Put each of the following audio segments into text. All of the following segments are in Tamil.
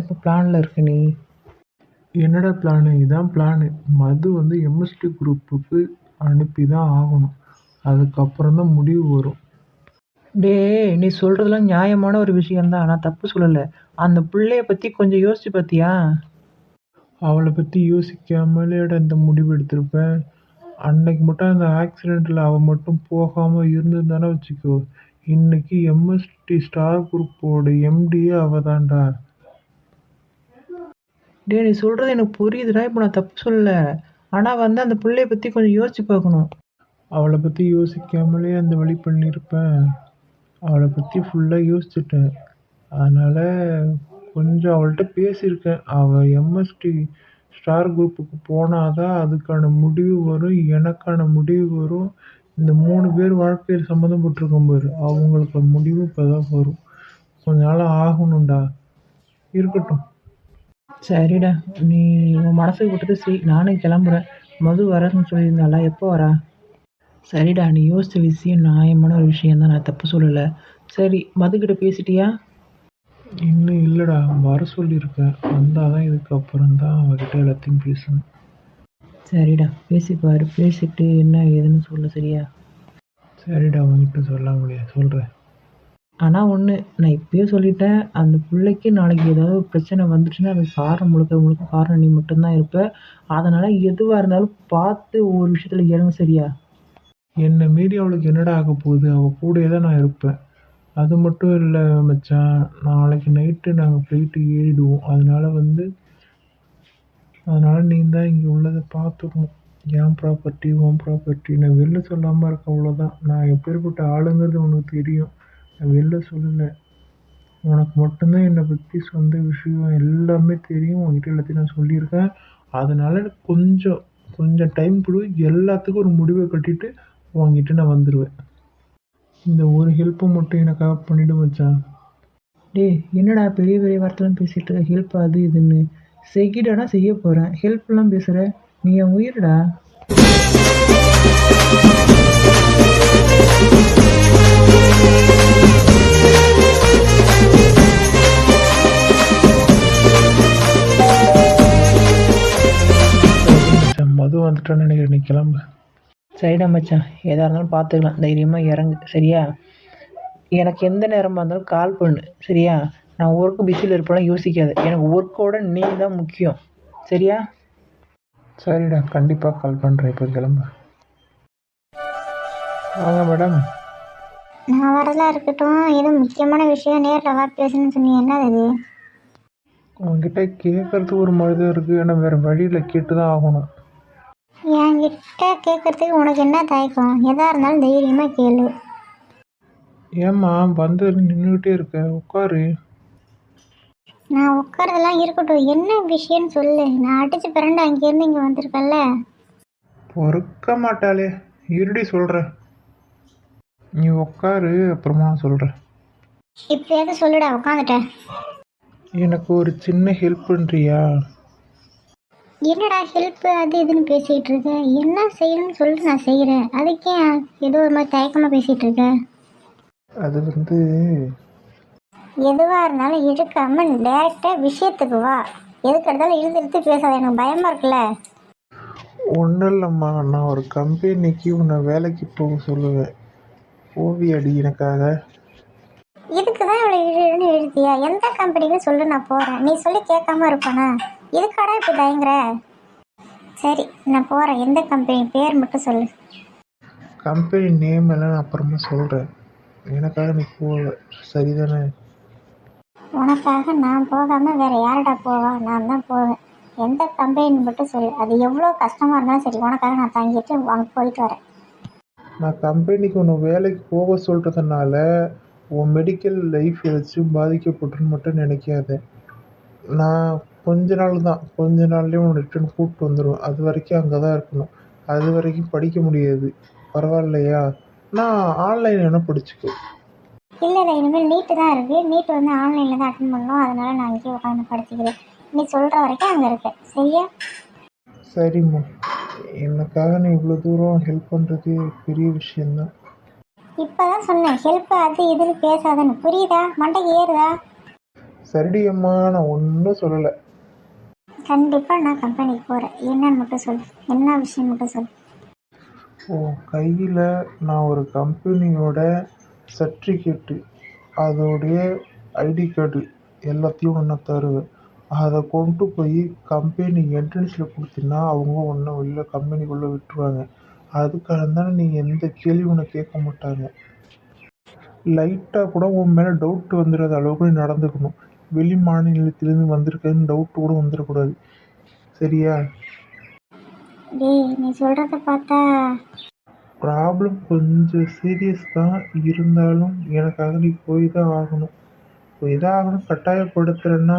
இப்போ பிளானில் இருக்கு நீ? என்னடா பிளானு இதான் பிளானு மது வந்து எம்எஸ்டி குரூப்புக்கு அனுப்பி தான் ஆகணும். அதுக்கப்புறம் தான் முடிவு வரும். டேய் நீ சொல்கிறதுலாம் நியாயமான ஒரு விஷயம்தான். நான் தப்பு சொல்லலை. அந்த பிள்ளைய பற்றி கொஞ்சம் யோசிச்சு பார்த்தியா அவளை பற்றி யோசிக்காமலேடா இந்த முடிவு எடுத்திருப்பேன் அன்னைக்கு மட்டும் அந்த ஆக்சிடெண்ட்டில் அவள் மட்டும் போகாமல் இருந்திருந்தானே வச்சுக்கோ. இன்னைக்கு எம்எஸ்டி ஸ்டார் குரூப்போட எம்டியே அவள் தான்டா டேய் நீ சொல்கிறது எனக்கு புரியுதுடா இப்போ நான் தப்பு சொல்லலை. ஆனால் வந்து அந்த பிள்ளைய பற்றி கொஞ்சம் யோசிச்சு பார்க்கணும். அவளை பற்றி யோசிக்காமலே அந்த வழி பண்ணியிருப்பேன். அவளை பற்றி ஃபுல்லாக யோசிச்சுட்டேன். அதனால் கொஞ்சம் அவள்கிட்ட பேசியிருக்கேன். அவள் எம்எஸ்டி ஸ்டார் குரூப்புக்கு போனால் தான் அதுக்கான முடிவு வரும் எனக்கான முடிவு வரும். இந்த மூணு பேர் வாழ்க்கையில் சம்மந்தப்பட்டிருக்கும் பாரு அவங்களுக்கு முடிவு இப்போ தான் வரும். கொஞ்ச நாள் ஆகணும்டா. இருக்கட்டும். சரிடா. நீ உன் மனசுக்கு விட்டது சரி நானும் கிளம்புறேன். மது வரேன்னு சொல்லியிருந்தாளா? எப்போ வரா? சரிடா நீ யோசித்த விஷயம் நியாயமான ஒரு விஷயம் தான் நான் தப்பு சொல்லலை. சரி மதுக்கிட்ட பேசிட்டியா? இன்னும் இல்லைடா. வர சொல்லியிருக்கேன். வந்தால் தான் இதுக்கப்புறம் தான் அவகிட்ட எல்லாத்தையும் பேசணும். சரிடா பேசிப்பாரு பேசிட்டு என்ன ஏதுன்னு சொல்லு சரியா? சரிடா உங்ககிட்ட சொல்ல முடியாது சொல்கிறேன் ஆனால் ஒன்று நான் இப்பயே சொல்லிட்டேன் அந்த பிள்ளைக்கு நாளைக்கு ஏதாவது பிரச்சனை வந்துச்சுன்னா அது காரணம் முழுக்க முழுக்க காரணம் நீ மட்டும்தான் இருப்ப. அதனால் எதுவாக இருந்தாலும் பார்த்து ஒவ்வொரு விஷயத்தில் இறங்க சரியா? என்னை மீறி அவளுக்கு என்னடா ஆக போகுது? அவள் கூடயே தான் நான் இருப்பேன். அது மட்டும் இல்லை மச்சான் நாளைக்கு நைட்டு நாங்கள் ஃப்ளைட்டு ஏறிடுவோம். அதனால் வந்து அதனால் நீ தான் இங்கே உள்ளதை பார்த்துக்கணும். என் ப்ராப்பர்ட்டி உன் ப்ராப்பர்ட்டி நான் வெளில சொல்லாமல் இருக்க அவ்வளோதான் நான் எப்பேற்பட்ட ஆளுங்கிறது உனக்கு தெரியும். நான் வெளில சொல்லலை. உனக்கு மட்டும்தான் என்னை பற்றி சொந்த விஷயம் எல்லாமே தெரியும். உங்ககிட்ட எல்லாத்தையும் நான் சொல்லியிருக்கேன். அதனால் எனக்கு கொஞ்சம் கொஞ்சம் டைம் கொடு. எல்லாத்துக்கும் ஒரு முடிவை கட்டிட்டு உங்ககிட்ட நான் வந்துடுவேன் இந்த ஒரு ஹெல்ப்பை மட்டும் எனக்காக பண்ணிவிடு மச்சான். டேய் என்னடா பெரிய பெரிய வார்த்தைலாம் பேசிகிட்டு இருக்க? ஹெல்ப் அது இதுன்னு. செய்கிடானா செய்ய போகிறேன் ஹெல்ப்லாம் பேசுகிற நீ என் உயிர்டா. மது வந்துட்டான்னு நினைக்கிறேன். நீ கிளம்பு. சரிடா மச்சான். எதாக இருந்தாலும் பார்த்துக்கலாம் தைரியமாக இறங்கு. சரியா? எனக்கு எந்த நேரமாக இருந்தாலும் கால் பண்ணு. சரியா? நான் ஒர்க்கு பிஸியில் இருப்பேன் யோசிக்காத. எனக்கு ஒர்க்கோட நீ தான் முக்கியம். சரியா? சரிடா. கண்டிப்பாக கால் பண்ணுறேன் இப்போ கிளம்பு. வாங்க மேடம் நான் வரதெல்லாம் இருக்கட்டும் ஏதோ முக்கியமான விஷயம் நேரில் வா பேசணும்னு சொன்னீங்க. என்னது இது உங்ககிட்ட கேட்கறதுக்கு ஒரு மாதிரி தான் இருக்குது ஆனால் வேறு வழியில் கேட்டு தான் ஆகணும். என்கிட்ட கேட்கறதுக்கு உனக்கு என்ன தயக்கம்? எதாக இருந்தாலும் தைரியமாக கேளு. ஏம்மா வந்து நின்றுக்கிட்டே இருக்க. உட்காரு. நான் உட்காரதெல்லாம் இருக்கட்டும். என்ன விஷயம்னு சொல்லு. நான் அடிச்சு பிறண்டு அங்கேருந்து இங்கே வந்திருக்கேன்ல. பொறுக்க மாட்டாளே. இருடி சொல்கிறேன் நீ உட்காரு அப்புறமா நான் சொல்கிறேன் இப்போயாவது சொல்லுடா உட்காந்துட்டேன் எனக்கு ஒரு சின்ன ஹெல்ப் பண்ணுறியா என்னடா ஹெல்ப் அது இதுன்னு பேசிகிட்டு இருக்க? என்ன செய்யணும்னு சொல்லிட்டு நான் செய்கிறேன் அதுக்கே ஏதோ ஒரு மாதிரி தயக்கமாக பேசிகிட்டு இருக்க? அது வந்து எதுவாக இருந்தாலும் இழுக்காம டேரெக்டாக விஷயத்துக்கு வா. எதுக்கு எடுத்தாலும் இழுத்து இழுத்து பேசாத எனக்கு பயமாக இருக்குல்ல? ஒன்றும் இல்லைம்மா. நான் ஒரு கம்பெனிக்கு உன்னை வேலைக்கு போக சொல்லுவேன். ஓவியடி எனக்காக. இதுக்கு தான் இவ்வளோ இழுன்னு எழுதியா எந்த கம்பெனிக்கு சொல்லு நான் போகிறேன் நீ சொல்லி கேட்காம இருப்பானா? இதுக்காடா இப்படி தயங்குற? சரி நான் போகிறேன் எந்த கம்பெனி பேர் மட்டும் சொல்லு. கம்பெனி நேம் எல்லாம் நான் அப்புறமா சொல்கிறேன் எனக்காக நீ போகல சரிதானே? உனக்காக நான் போகாமல் வேற யாருடா போவா? நான் தான் போவேன். எந்த கம்பெனி மட்டும் சொல்லு. அது எவ்வளோ கஷ்டமாக இருந்தாலும் சரி உனக்காக நான் தங்கிட்டு அங்கே போயிட்டு வரேன். நான் கம்பெனிக்கு உன்னை வேலைக்கு போக சொல்கிறதுனால உன் மெடிக்கல் லைஃப் ஏதாச்சும் பாதிக்கப்பட்டுன்னு மட்டும் நினைக்காத. நான் கொஞ்ச நாள் தான் கொஞ்ச நாள்லேயே உன்னை ரிட்டர்ன் கூப்பிட்டு வந்துடுவேன் அது வரைக்கும் அங்கே தான் இருக்கணும். அது வரைக்கும் படிக்க முடியாது. பரவாயில்லையா? நான் ஆன்லைன் வேணால் படிச்சுக்கோ. இல்லை இல்லை. இனிமேல் நீட்டு தான் இருக்குது நீட்டு வந்து ஆன்லைனில் தான் அட்டன் பண்ணணும். அதனால நான் அங்கேயே உட்காந்து படிச்சுக்கிறேன். நீ சொல்கிற வரைக்கும் அங்கே இருக்கேன் சரியா? சரிம்மா. எனக்காக நீ இவ்வளோ தூரம் ஹெல்ப் பண்ணுறது பெரிய விஷயந்தான் இப்போ தான் சொன்னேன் ஹெல்ப் அது இதுன்னு பேசாதன்னு. புரியுதா? மண்டைக்கு ஏறுதா? சரிடி அம்மா நான் ஒன்றும் சொல்லலை. கண்டிப்பாக நான் கம்பெனிக்கு போகிறேன் என்னன்னு மட்டும் சொல்லு. என்ன விஷயம் மட்டும் சொல்லு. உன் கையில் நான் ஒரு கம்பெனியோட சர்டிஃபிகேட்டு அதோடைய ஐடி கார்டு எல்லாத்தையும் ஒன்று தருவேன். அதை கொண்டு போய் கம்பெனி என்ட்ரன்ஸில் கொடுத்தீங்கன்னா அவங்க ஒன்றும் வெளில கம்பெனிக்குள்ளே விட்டுருவாங்க. அதுக்காக தானே நீ எந்த கேள்வி உனக்கு கேட்க மாட்டாங்க. லைட்டாக கூட உன் மேலே டவுட் வந்துடாத அளவுக்கு நீ நடந்துக்கணும். வெளி மாநிலத்திலேருந்து வந்திருக்கேன்னு டவுட் கூட வந்துடக்கூடாது. சரியா? டேய் நீ சொல்கிறத பார்த்தா ப்ராப்ளம் கொஞ்சம் சீரியஸ் தான். இருந்தாலும் எனக்காக நீ போய் தான் ஆகணும். ஆகணும் கட்டாயப்படுத்துகிறேன்னா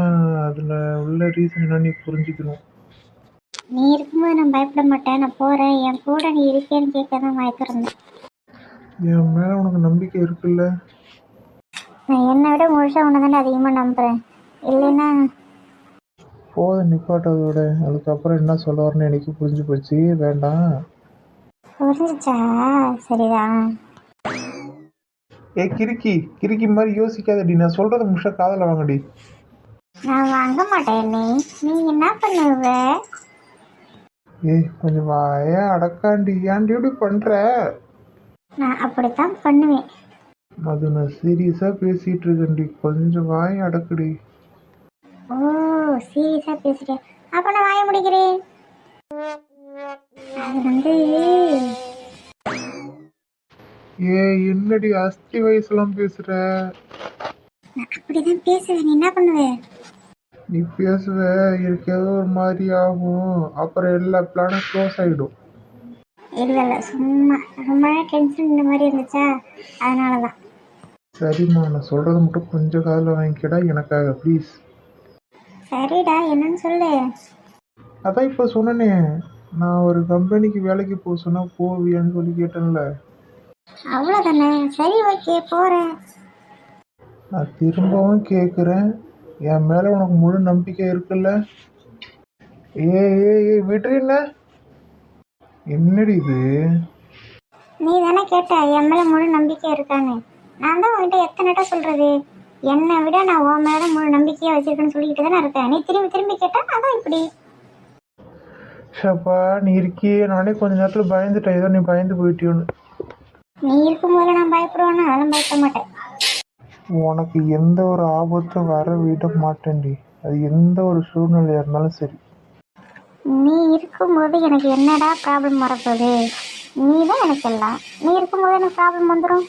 அதில் உள்ள ரீசன் என்ன நீ புரிஞ்சுக்கணும். நீ இருக்கும்போது நான் பயப்பட மாட்டேன். நான் போகிறேன் என் கூட நீ இருக்கேன்னு கேட்க தான் வாய்க்கிறேன் என் மேலே உனக்கு நம்பிக்கை இருக்குல்ல? நான் என்னை விட முழுசாக உன்னை தானே அதிகமாக நம்புகிறேன் இல்லைன்னா போத நிப்பாட்டதோட. அதுக்கப்புறம் என்ன சொல்ல வரேன்னு எனக்கு புரிஞ்சு போச்சு. வேண்டாம். புரிஞ்சிச்சா? சரிதான். ஏ கிறுக்கி கிறுக்கி மாதிரி யோசிக்காதடி. நான் சொல்கிறத முழுசா காதில் வாங்கடி. நான் வாங்க மாட்டேன் நீ நீ என்ன பண்ணுவ? ஏய் கொஞ்சம் வாய அடக்காண்டி. ஏன்டி இப்படி பண்ணுற நான் அப்படித்தான் பண்ணுவேன். அது நான் சீரியஸாக பேசிகிட்டு இருக்கேன்டி. கொஞ்சம் வாய அடக்குடி. ஓ சீரியஸாக பேசுகிறேன் அப்போ நான் வாய முடிக்கிறேன். அது வந்து ஏ என்னடி அஸ்தி வயசுலாம் பேசுற? அப்படிதான் பேசுவேன் நீ என்ன பண்ணுவ? நீ பேசுவ. எனக்கு ஏதோ ஒரு மாதிரி ஆகும். அப்புறம் எல்லா பிளானும் க்ளோஸ் ஆகிடும் இல்லை இல்லை சும்மா ரொம்ப டென்ஷன் இந்த மாதிரி இருந்துச்சா? அதனால தான் சரிம்மா நான் சொல்கிறத மட்டும் கொஞ்சம் காதில் வாங்கிக்கடா. எனக்காக ப்ளீஸ் சரிடா என்னன்னு சொல்லு. அதான் இப்போ சொன்னனே நான் ஒரு கம்பெனிக்கு வேலைக்கு போக சொன்னால் போவியான்னு சொல்லி கேட்டேன்ல. அவ்வளோதானே சரி ஓகே போகிறேன் நான் திரும்பவும் கேட்குறேன் என் மேலே உனக்கு முழு நம்பிக்கை இருக்குல்ல? ஏ ஏ ஏ விட்டுறீண்ண என்னடி இது? நீ தானே கேட்ட என் மேலே முழு நம்பிக்கை இருக்கான்னு. நான் தான் உன்கிட்ட எத்தனை இடம் சொல்கிறது என்னை விட நான் உன் மேலே முழு நம்பிக்கையாக வச்சிருக்கேன்னு சொல்லிக்கிட்டு தானே இருக்கேன். நீ திரும்பி திரும்பி கேட்டா அதான் இப்படி. ஷப்பா நீ இருக்கியே. நானே கொஞ்ச நேரத்தில் பயந்துட்டேன். ஏதோ நீ பயந்து போயிட்டியோன்னு. நீ இருக்கும்போது நான் பயப்படுவேன்னா அதெல்லாம் பயப்பட மாட்டேன். உனக்கு எந்த ஒரு ஆபத்தும் வர விட மாட்டேன்டி. அது எந்த ஒரு சூழ்நிலையாக இருந்தாலும் சரி. நீ இருக்கும்போது எனக்கு என்னடா ப்ராப்ளம் வரப்போகுது? நீ தான் எனக்கு எல்லாம். நீ இருக்கும்போது எனக்கு ப்ராப்ளம் வந்துடும்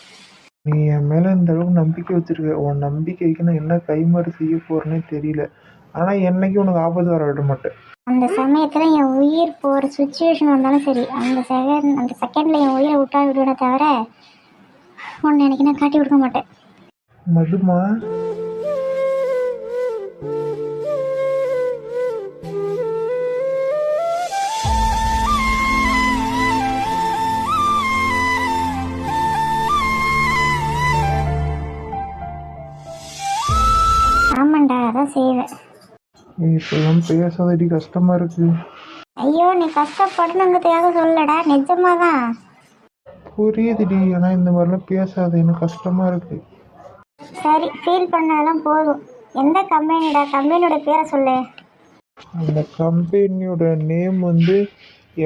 நீ என் மேலே இந்த அளவுக்கு நம்பிக்கை வச்சிருக்க. உன் நம்பிக்கைக்கு நான் என்ன கைமாறு செய்ய போறேனே தெரியல. ஆனால் என்னைக்கும் உனக்கு ஆபத்து வர விட மாட்டேன். அந்த சமயத்தில் என் உயிர் போகிற சுச்சுவேஷன் வந்தாலும் சரி அந்த செகண்ட் அந்த செகண்டில் என் உயிரை விட்டா விடுவேனே தவிர உன்னை எனக்கு நான் காட்டி கொடுக்க மாட்டேன். மதுமா? ஆமாண்டா அதான் செய்வேன். நீ இப்பெல்லாம் பேசாதடி கஷ்டமா இருக்கு. ஐயோ நீ கஷ்டப்படணுங்கிறதுக்காக சொல்லடா நிஜமாக தான் புரியுதுடி ஆனால் இந்த மாதிரிலாம் பேசாத. எனக்கு கஷ்டமா இருக்கு. சரி ஃபீல் பண்ணதெல்லாம் போதும். எந்த கம்பெனிடா? கம்பெனியோட பேரை சொல்லு. அந்த கம்பெனியோட நேம் வந்து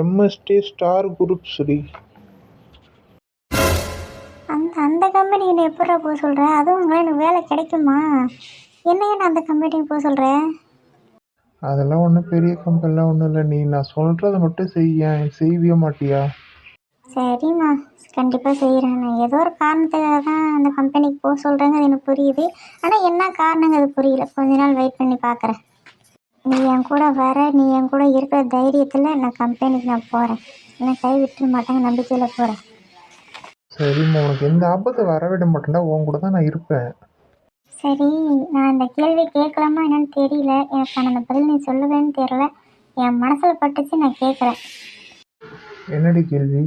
எம்எஸ்டி ஸ்டார் குரூப் ஸ்ரீ அந்த அந்த கம்பெனிக்கு நீ எப்படா போக சொல்கிற அதுவும் எனக்கு வேலை கிடைக்குமா? என்ன அந்த கம்பெனிக்கு போக சொல்கிற அதெல்லாம் ஒன்றும் பெரிய கம்பெனிலாம் ஒன்றும் இல்லை. நீ நான் சொல்கிறத மட்டும் செய்ய செய்விய மாட்டியா? சரிம்மா. கண்டிப்பாக செய்கிறேன் நான் ஏதோ ஒரு காரணத்துக்காக தான் அந்த கம்பெனிக்கு போக சொல்கிறேங்க எனக்கு புரியுது. ஆனால் என்ன காரணங்க அது புரியல. கொஞ்ச நாள் வெயிட் பண்ணி பார்க்குறேன். நீ என் கூட வர நீ என் கூட இருக்கிற தைரியத்தில் நான் கம்பெனிக்கு நான் போகிறேன் நான் கை விட்டுற மாட்டேங்க நம்பிக்கையில் போகிறேன் சரிம்மா. உனக்கு எந்த ஆபத்தை வரவிட மாட்டேன்டா. உன் கூட தான் நான் இருப்பேன். சரி நான் இந்த கேள்வி கேட்கலாமா என்னன்னு தெரியல. எனக்கான அந்த பதில் நீ சொல்லுவேன்னு தெரியல. என் மனசில் பட்டுச்சு நான் கேட்குறேன். என்னடி கேள்வி?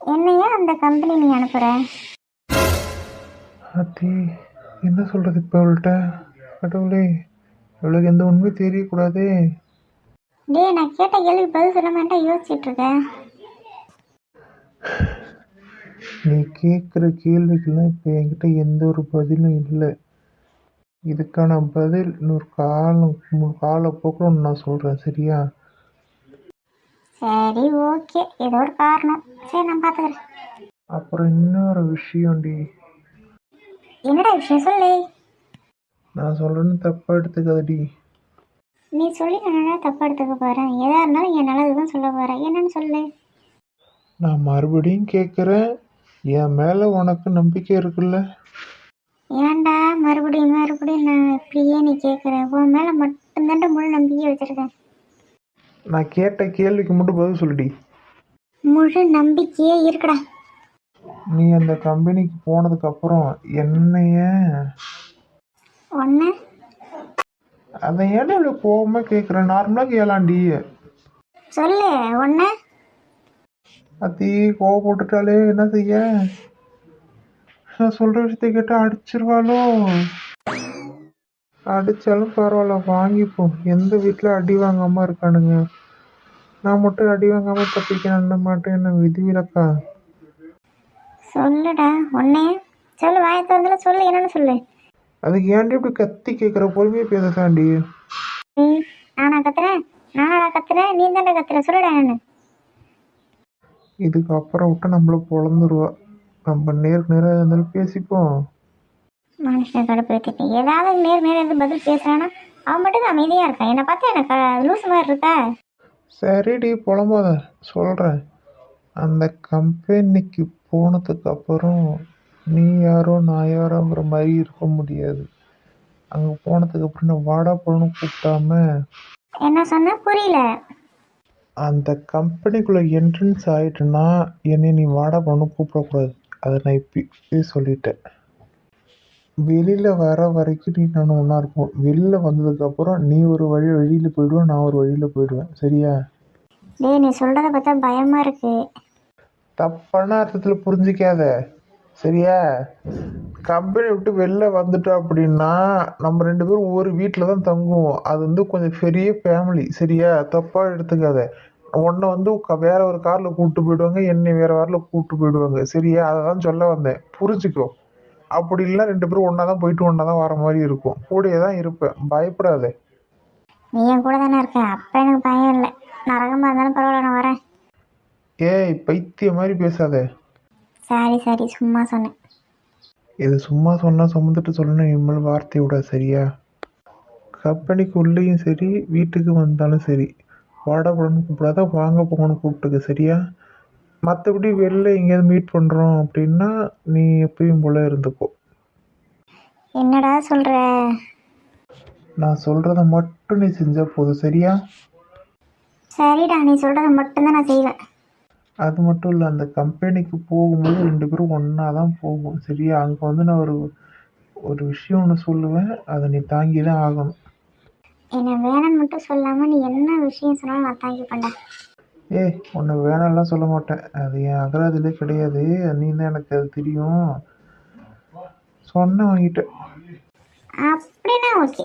என்னையா அந்த கம்பெனி நீ அனுப்புகிற அத்தி என்ன சொல்கிறது இப்போ அவள்கிட்ட கடவுளே இவளுக்கு எந்த உண்மையும் தெரியக்கூடாதே. டேய் நான் கேட்ட கேள்வி பதில் சொல்ல மாட்டேன் யோசிச்சுட்டு இருக்கேன் நீ கேட்குற கேள்விக்கெல்லாம் இப்போ என்கிட்ட எந்த ஒரு பதிலும் இல்லை. இதுக்கான பதில் இன்னொரு காலம் காலப்போக்கில் நான் சொல்கிறேன் சரியா? சரி ஓகே. ஏதோ ஒரு காரணம். சரி நான் பார்த்துக்கிறேன் அப்புறம் இன்னொரு விஷயம்டி என்னடா விஷயம்? சொல்லு. நான் சொல்கிறேன்னு தப்பாக எடுத்துக்காதடி நீ சொல்லி நான் என்னடா தப்பா எடுத்துக்க போகிறேன் எதாக இருந்தாலும் என் நல்லது தான் சொல்ல போகிறேன் என்னன்னு சொல்லு. நான் மறுபடியும் கேட்குறேன் என் மேலே உனக்கு நம்பிக்கை இருக்குல்ல? ஏன்டா மறுபடியும் மறுபடியும் நான் இப்படியே நீ கேட்குற உன் மேலே மட்டும்தான்டா முழு நம்பிக்கை வச்சுருக்கேன். நான் கேட்ட கேள்விக்கு மட்டும் பதில் சொல்லுடி. முழு நம்பிக்கையே இருக்குடா. நீ அந்த கம்பெனிக்கு போனதுக்கப்புறம் என்னைய? ஒன்று அதை ஏன்னா இவ்வளோ கோவமாக கேட்குறேன் நார்மலாக கேளாண்டி சொல்லு ஒன்று அத்தி கோவப்பட்டுட்டாலே என்ன செய்ய? நான் சொல்கிற விஷயத்த கேட்டால் அடிச்சிருவாளோ? அடித்தாலும் பரவாயில்ல வாங்கிப்போம். எந்த வீட்டில் அடி வாங்காமல் இருக்கானுங்க? நான் மட்டும் அடி வாங்காமல் தப்பிக்க மாட்டேன் என்ன விதிவிலக்கா? சொல்லுடா ஒன்னே சொல்லு வாயை திறந்துல சொல்லு என்னன்னு சொல்லு. அதுக்கு ஏன்டி இப்படி கத்தி கேட்குற பொறுமையாக பேசத்தாண்டி நீ நானா கத்துறேன்? நானா கத்துறேன்? நீ தானே கத்துற? சொல்லுடா இதுக்கப்புறம் விட்டு நம்மள பொழந்துருவா. நம்ம நேருக்கு நேராக இருந்தாலும் பேசிப்போம். மனுஷனை கடுப்பேற்றிட்டு ஏதாவது நேர் நேரம் இருந்து பதில் பேசுறானா? அவன் மட்டும் தான் அமைதியாக இருக்கான். என்னை பார்த்தா எனக்கு லூஸ் மாதிரி இருக்கா? சரிடி புலம்பாத. சொல்கிறேன் அந்த கம்பெனிக்கு போனதுக்கு அப்புறம் நீ யாரோ நான் யாரோங்கிற மாதிரி இருக்க முடியாது. அங்கே போனதுக்கு அப்புறம் நான் வாடா போகணும்னு கூப்பிட்டாம. என்ன சொன்ன? புரியல. அந்த கம்பெனிக்குள்ளே என்ட்ரன்ஸ் ஆகிட்டுனா என்னை நீ வாடா போகணும்னு கூப்பிடக்கூடாது. அதை நான் இப்பயே சொல்லிட்டேன். வெளியில் வர வரைக்கும் நீ நான் ஒன்றா இருப்போம். வெளியில் வந்ததுக்கப்புறம் நீ ஒரு வழி வெளியில் போயிடுவேன் நான் ஒரு வழியில் போயிடுவேன். சரியா? டேய் நீ சொல்கிறத பார்த்தா பயமாக இருக்கு. தப்பான அர்த்தத்தில் புரிஞ்சிக்காத. சரியா? கம்பெனி விட்டு வெளில வந்துட்டோம் அப்படின்னா நம்ம ரெண்டு பேரும் ஒரு வீட்டில் தான் தங்குவோம். அது வந்து கொஞ்சம் பெரிய ஃபேமிலி சரியா? தப்பாக எடுத்துக்காத. உன்னை வந்து வேற ஒரு காரில் கூப்பிட்டு போயிடுவாங்க என்னை வேற காரில் கூப்பிட்டு போயிடுவாங்க சரியா? அதை தான் சொல்ல வந்தேன். புரிஞ்சுக்கோ. அப்படி இல்லைன்னா ரெண்டு பேரும் ஒன்றா தான் போயிட்டு ஒன்றா தான் வர மாதிரி இருக்கும். கூடயே தான் இருப்பேன். பயப்படாத. நீ என் கூட தானே இருக்க. அப்போ எனக்கு பயம் இல்லை. நரகமாக இருந்தாலும் பரவாயில்ல நான் வரேன். ஏய் பைத்திய மாதிரி பேசாத. சரி சரி. சும்மா சொன்னேன். இது சும்மா சொன்னால் சுமந்துட்டு சொல்லணும் இனிமேல் வார்த்தை விட சரியா? கம்பெனிக்கு உள்ளேயும் சரி வீட்டுக்கு வந்தாலும் சரி. வாடா போடணும் கூப்பிடாத வாங்க போகணும்னு கூப்பிட்டுக்க சரியா? மற்றபடி வெளில எங்கேயாவது மீட் பண்ணுறோம் அப்படின்னா நீ எப்பயும் போல இருந்துக்கோ. என்னடா சொல்கிற நான் சொல்கிறத மட்டும் நீ செஞ்சால் போதும் சரியா? சரிடா நீ சொல்கிறத மட்டும்தான் நான் செய்வேன். அது மட்டும் இல்லை அந்த கம்பெனிக்கு போகும்போது ரெண்டு பேரும் ஒன்றா தான் போகும். சரியா? அங்கே வந்து நான் ஒரு ஒரு விஷயம் ஒன்று சொல்லுவேன். அதை நீ தாங்கி தான் ஆகணும். என்னை வேணும்னு மட்டும் சொல்லாமல் நீ என்ன விஷயம் சொன்னாலும் நான் தாங்கி பண்ண ஏய் உன்னை வேணாம்லாம் சொல்ல மாட்டேன். அது என் அகராதிலே கிடையாது. நீ தான் எனக்கு அது தெரியும். சொன்ன வாங்கிட்டேன் அப்படின்னா ஓகே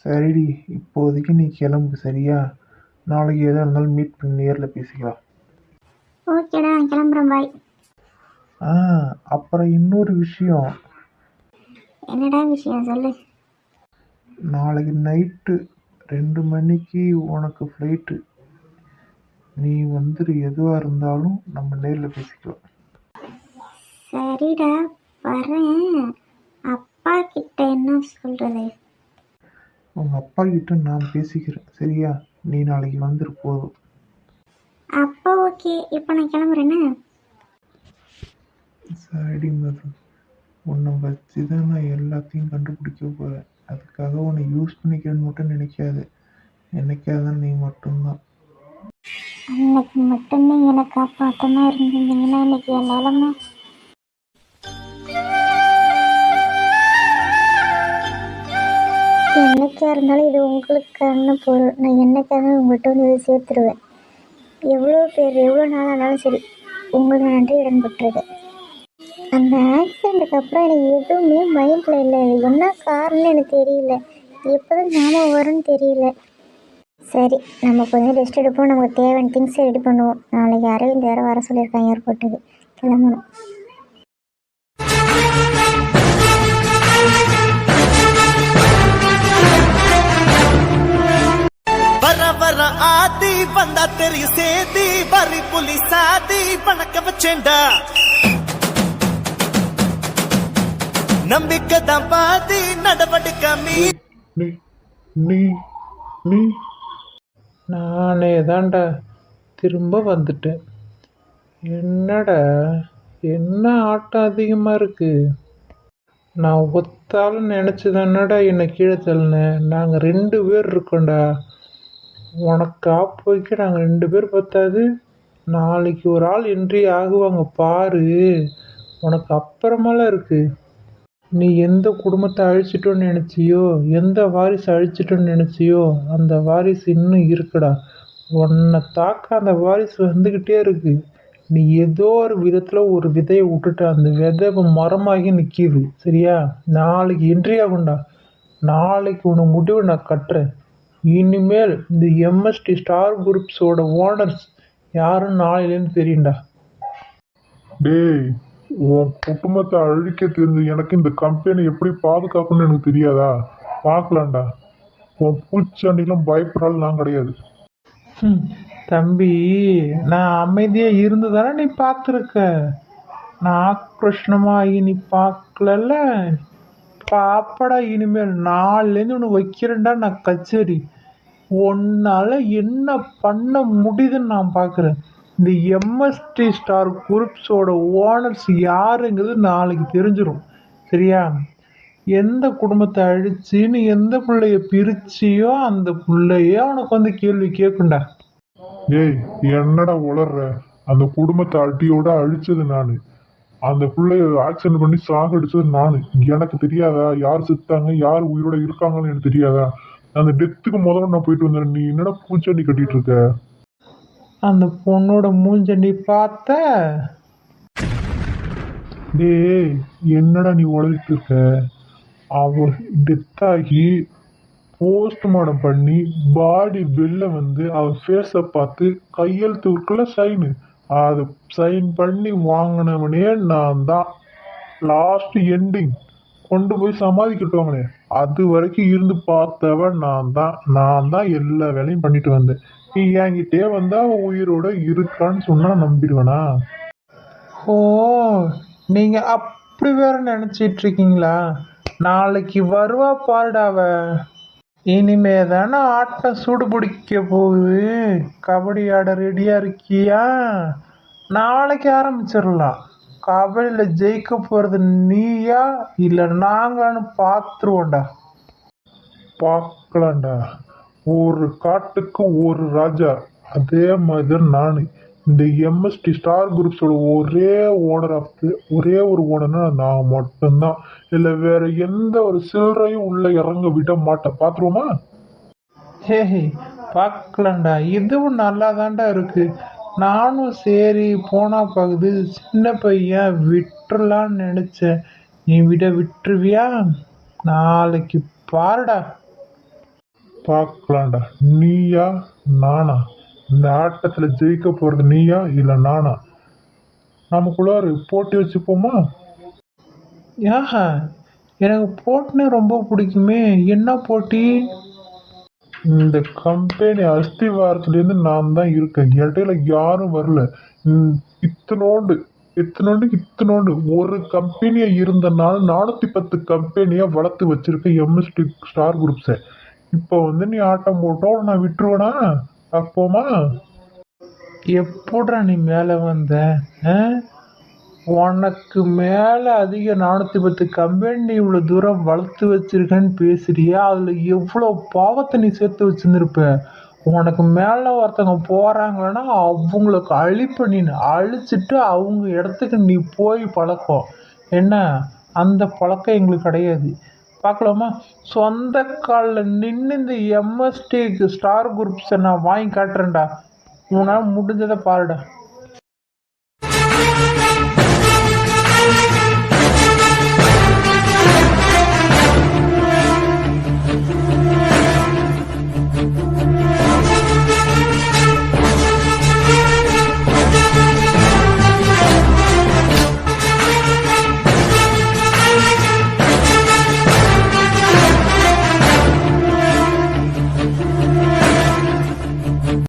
சரிடி இப்போதைக்கு நீ கிளம்பு சரியா? நாளைக்கு எதாக இருந்தாலும் மீட் பண்ணி நேரில் பேசிக்கலாம். ஓகேடா நான் கிளம்புறேன் பாய் ஆ அப்புறம் இன்னொரு விஷயம். என்னடா விஷயம் சொல்லு. நாளைக்கு நைட்டு ரெண்டு மணிக்கு உனக்கு ஃப்ளைட்டு நீ வந்துரு எதுவாக இருந்தாலும் நம்ம நேரில் பேசிக்கலாம். சரிடா வரேன். அப்பா கிட்ட என்ன சொல்கிறது உங்கள் அப்பா கிட்ட நான் பேசிக்கிறேன் சரியா? நீ நாளைக்கு வந்துரு போதும். அப்பா ஓகே. இப்போ நான் கிளம்புறேன்னு சரி மது உன்னை வச்சு தான் நான் எல்லாத்தையும் கண்டுபிடிக்க போகிறேன் அதுக்காக உன்னை யூஸ் பண்ணிக்கிறேன்னு மட்டும் நினைக்காது. என்னைக்காக நீ மட்டும்தான். அன்னைக்கு மட்டுமே எனக்கு காப்பாற்றமா இருந்திருந்தீங்கன்னா இன்னைக்கு என் நிலமை? என்னைக்கா இருந்தாலும் இது உங்களுக்கான பொருள். நான் என்னைக்காக உங்கள்கிட்ட வந்து இதை சேர்த்துருவேன். எவ்வளோ பேர் எவ்வளோ நாளானாலும் சரி உங்களுக்கு நன்றி இடம் பெற்றது. அந்த ஆக்சிடெண்ட்டுக்கு அப்புறம் எனக்கு எதுவுமே மைண்டில் இல்லை. என்ன காரணம்னு எனக்கு தெரியல. எப்போதும் ஞாபகம் வரும்னு தெரியல. சரி நம்ம கொஞ்சம் ரெஸ்ட் எடுப்போம். நமக்கு தேவையான திங்ஸை ரெடி பண்ணுவோம். நாளைக்கு அரவிந்த் வேறு வர சொல்லியிருக்காங்க ஏர்போர்ட்டுக்கு கிளம்பணும். வந்தா தெரிய சேதி பரி புலி சாதி பணக்க வச்சேண்டா நம்பிக்கை தான் பாதி நடவடிக்கை மீ நீ நீ நீ நானே தாண்டா திரும்ப வந்துட்டேன். என்னடா என்ன ஆட்டம் அதிகமாக இருக்கு? நான் ஒத்தாலும் நினச்சி தானடா என்னை கீழே தள்ளினேன் நாங்கள் ரெண்டு பேர் இருக்கோம்டா. உனக்கு ஆப்போக்கு நாங்கள் ரெண்டு பேர் பத்தாது நாளைக்கு ஒரு ஆள் என்ட்ரி ஆகுவாங்க பாரு. உனக்கு அப்புறமெல்லாம் இருக்குது நீ எந்த குடும்பத்தை அழிச்சிட்டோன்னு நினச்சியோ எந்த வாரிசு அழிச்சிட்டோன்னு நினச்சியோ அந்த வாரிசு இன்னும் இருக்குடா. உன்னை தாக்க அந்த வாரிசு வந்துக்கிட்டே இருக்கு. நீ ஏதோ ஒரு விதத்தில் ஒரு விதையை விட்டுட்ட அந்த விதை இப்போ மரமாகி நிற்கிது சரியா? நாளைக்கு என்ட்ரி ஆகும்டா. நாளைக்கு உனக்கு முடிவு நான் கட்டுறேன். இனிமேல் இந்த எம்எஸ்டி ஸ்டார் குரூப்ஸோட ஓனர்ஸ் யாருன்னு நாளையிலேருந்து தெரியும்டா. டேய் உன் குடும்பத்தை அழிக்க தெரிஞ்ச எனக்கு இந்த கம்பெனி எப்படி பாதுகாக்கணும்னு எனக்கு தெரியாதா? பார்க்கலாம்டா. உன் பூச்சாண்டிலாம் பயப்படுறாள் நான் கிடையாது. தம்பி நான் அமைதியாக இருந்து தானே நீ பார்த்துருக்க? நான் ஆக்ரோஷனமாக நீ பார்க்கலல்ல? பாப்படா இனிமேல் நாலுலேருந்து ஒன்று வைக்கிறேன்டா நான் கச்சேரி. உன்னால் என்ன பண்ண முடியுதுன்னு நான் பார்க்குறேன் இந்த எம்எஸ்டி ஸ்டார் குரூப்ஸோட ஓனர்ஸ் யாருங்கிறது நாளைக்கு தெரிஞ்சிடும் சரியா? எந்த குடும்பத்தை அழிச்சு நீ எந்த பிள்ளைய பிரிச்சியோ அந்த பிள்ளையே உனக்கு வந்து கேள்வி கேட்குண்டா ஏய் என்னடா உளர்ற? அந்த குடும்பத்தை அடியோட அழிச்சது நான். அந்த பிள்ளைய ஆக்சிடென்ட் பண்ணி சாகடிச்சது நான். எனக்கு தெரியாதா? யார் செத்தாங்க? யார் உயிரோட இருக்காங்கன்னு எனக்கு தெரியாதா? அந்த டெத்துக்கு முதல்ல நான் போயிட்டு வந்தேன். நீ என்னடா பூச்சாண்டி கட்டிட்டு இருக்க? அந்த பொண்ணோட மூஞ்ச நீ பார்த்த? டேய் என்னடா நீ உளறிட்டு இருக்க? அவ டெத் ஆகி போஸ்ட்மார்ட்டம் பண்ணி பாடி வெளில வந்து அவ ஃபேஸை பார்த்து கையெழுத்து இருக்குல்ல சைனு அது சைன் பண்ணி வாங்கினவனே நான் தான் லாஸ்ட் எண்டிங் கொண்டு போய் சமாதி கட்டுவாங்களே அது வரைக்கும் இருந்து பார்த்தவன் நான் தான் நான் தான் எல்லா வேலையும் பண்ணிட்டு வந்தேன். நீ என்கிட்டே வந்தா உயிரோட இருக்கான்னு சொன்னா நம்பிடுவனா? ஓ நீங்க அப்படி வேற நினைச்சிட்டு இருக்கீங்களா? நாளைக்கு வருவா பாருடாவ இனிமே தானே ஆட்டம் சூடு பிடிக்க போகுது. கபடி ஆட ரெடியாக இருக்கியா? நாளைக்கு ஆரம்பிச்சிடலாம். கபடியில் ஜெயிக்க போகிறது நீயா? இல்லை நாங்களான்னு பார்த்துருவோம்டா. பார்க்கலாம்டா. ஒரு காட்டுக்கு ஒரு ராஜா. அதே மாதிரி நான். இந்த எம்எஸ்டி ஸ்டார் குரூப்ஸோட ஒரே ஓனர் ஆஃப் ஒரே ஒரு ஓனர்னா நான் மட்டும்தான். இல்லை வேற எந்த ஒரு சில்லறையும் உள்ள இறங்க விட மாட்டேன். பார்த்துருவோமா? ஹே பார்க்கலாம்டா. இதுவும் நல்லா தான்டா இருக்கு. நானும் சரி போனா பகுது சின்ன பையன் விட்டுறலான்னு நினைச்சேன். நீ விட விட்டுருவியா? நாளைக்கு பாருடா. பார்க்கலாம்டா. நீயா? நானா? இந்த ஆட்டத்தில் ஜெயிக்க போகிறது நீயா இல்லை நானா? நமக்குள்ளார போட்டி வச்சுப்போமா? ஏஹா எனக்கு போட்டினே ரொம்ப பிடிக்குமே. என்ன போட்டி? இந்த கம்பெனி அஸ்திவாரத்துலேருந்து நான் தான் இருக்கேன். இடையில யாரும் வரல. இத்தனோண்டு இத்தனோண்டுக்கு இத்தனோண்டு. ஒரு கம்பெனியா இருந்தனால நானூற்றி பத்து கம்பெனியை வளர்த்து வச்சிருக்கேன் எம்எஸ்டி ஸ்டார் குரூப்ஸை இப்போ வந்து நீ ஆட்டம் போட்டோம் நான் விட்டுருவேனா? அப்போமா? எப்படிடா நீ மேலே வந்த உனக்கு மேலே அதிக நானூற்றி பத்து கம்பெனி இவ்வளோ தூரம் வளர்த்து வச்சிருக்கேன்னு பேசுறியா? அதில் எவ்வளோ பாவத்தை நீ சேர்த்து வச்சுருந்துருப்ப? உனக்கு மேலே ஒருத்தவங்க போகிறாங்கன்னா அவங்களுக்கு அழிப்ப நீ அழிச்சிட்டு அவங்க இடத்துக்கு நீ போய் பழக்கம். என்ன? அந்த பழக்கம் எங்களுக்கு கிடையாது. பார்க்கலாமா? சொந்த காலில் நின்று இந்த எம்எஸ்டி ஸ்டார் குரூப்ஸை நான் வாங்கி காட்டுறேன்டா. உன்னால் முடிஞ்சதை பாருடா.